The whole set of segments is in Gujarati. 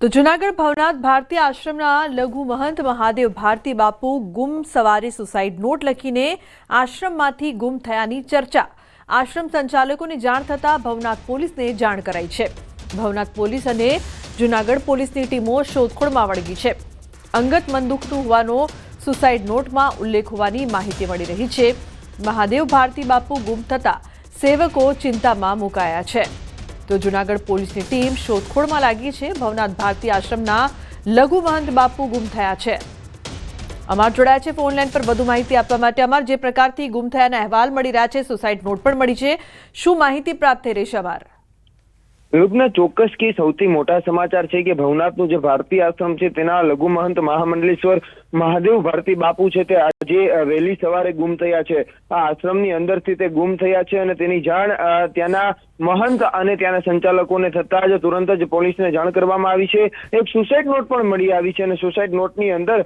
તો જુનાગઢ ભવનાથ ભારતીય આશ્રમના લઘુ મહંત મહાદેવ ભારતી બાપુ ગુમ સવારે સુસાઇડ નોટ લખીને આશ્રમમાંથી ગુમ થયાની ચર્ચા. આશ્રમ સંચાલકોને જાણ થતાં ભવનાથ પોલીસને જાણ કરાઈ છે. ભવનાથ પોલીસ અને જુનાગઢ પોલીસની ટીમો શોધખોળમાં વળગી છે. અંગત મંદુકનું હોવાનો સુસાઇડ નોટમાં ઉલ્લેખ હોવાની માહિતી મળી રહી છે. મહાદેવ ભારતી બાપુ ગુમ થતા સેવકો ચિંતામાં મુકાયા છે. તો જુનાગઢ પોલીસની ટીમ શોધખોળમાં લાગી છે. ભવનાથ ભારતી આશ્રમના લઘુ મહંત બાપુ ગુમ થયા છે. અમાર જોડાયા છે ફોનલાઈન પર વધુ માહિતી આપવા માટે. અમાર જે પ્રકારથી ગુમ થયાના અહેવાલ મળી રહ્યા છે, સુસાઇડ નોટ પણ મળી છે. શું માહિતી પ્રાપ્ત થઈ રહી છે અમાર? વિરુદ્ધના ચોક્કસ કે સૌથી મોટા સમાચાર છે કે ભવનાથનું જે ભારતીય આશ્રમ છે તેના લઘુ મહંત મહામંડલેશ્વર મહાદેવ ભારતી બાપુ છે તે આજે વહેલી સવારે ગુમ થયા છે. આ આશ્રમની અંદરથી તે ગુમ થયા છે અને તેની જાણ ત્યાંના મહંત અને ત્યાંના સંચાલકોને થતા જ તુરંત જ પોલીસને જાણ કરવામાં આવી છે. એક સુસાઇડ નોટ પણ મળી આવી છે અને સુસાઇડ નોટની અંદર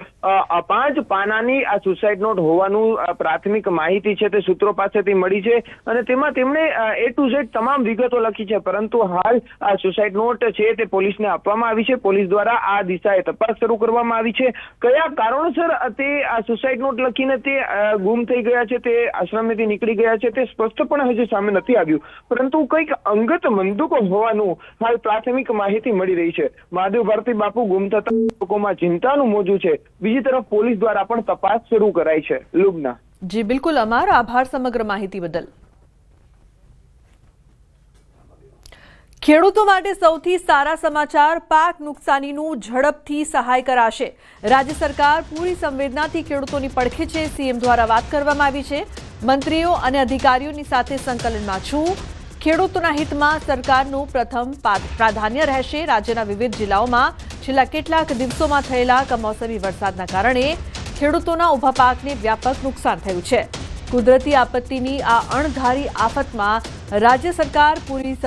પાંચ પાનાની આ સુસાઇડ નોટ હોવાનું પ્રાથમિક માહિતી છે તે સૂત્રો પાસેથી મળી છે અને તેમાં તેમણે એ ટુ ઝેડ તમામ વિગતો લખી છે. પરંતુ હાલ આ સુસાઇડ નોટ છે તે પોલીસને આપવામાં આવી છે. પોલીસ દ્વારા આ દિશાએ તપાસ શરૂ કરવામાં આવી છે. કયા કારણોસર તે આ સુસાઇડ નોટ લખીને તે ગુમ થઈ ગયા છે તે આશ્રમેથી નીકળી ગયા છે તે સ્પષ્ટપણે હજી સામે નથી આવ્યું. પરંતુ કંઈક અંગત મંદુકો હોવાનું હાલ પ્રાથમિક માહિતી મળી રહી છે. મહાદેવ ભારતી બાપુ ગુમ થતા લોકોમાં ચિંતાનું મોજું છે. બીજી તરફ પોલીસ દ્વારા પણ તપાસ શરૂ કરાઈ છે. લુબના. જી, બિલકુલ. અમાર આભાર સમગ્ર માહિતી બદલ. ખેડૂતો માટે સૌથી સારા સમાચાર પાક નુકસાનીનું ઝડપથી સહાય કરાશે. રાજ્ય સરકાર પૂરી સંવેદનાથી ખેડૂતોની પડખે છે. સીએમ દ્વારા વાત કરવામાં આવી છે. મંત્રીઓ અને અધિકારીઓની સાથે સંકલનમાં છું. ખેડૂતોના હિતમાં સરકારનું પ્રથમ પ્રાધાન્ય રહેશે. રાજ્યના વિવિધ જિલ્લાઓમાં છેલ્લા કેટલાક દિવસોમાં થયેલા કમોસમી વરસાદના કારણે ખેડૂતોના ઊભા પાકને વ્યાપક નુકસાન થયું છે. કુદરતી આપત્તિની આ અણધારી આફતમાં રાજ્ય સરકાર પૂરી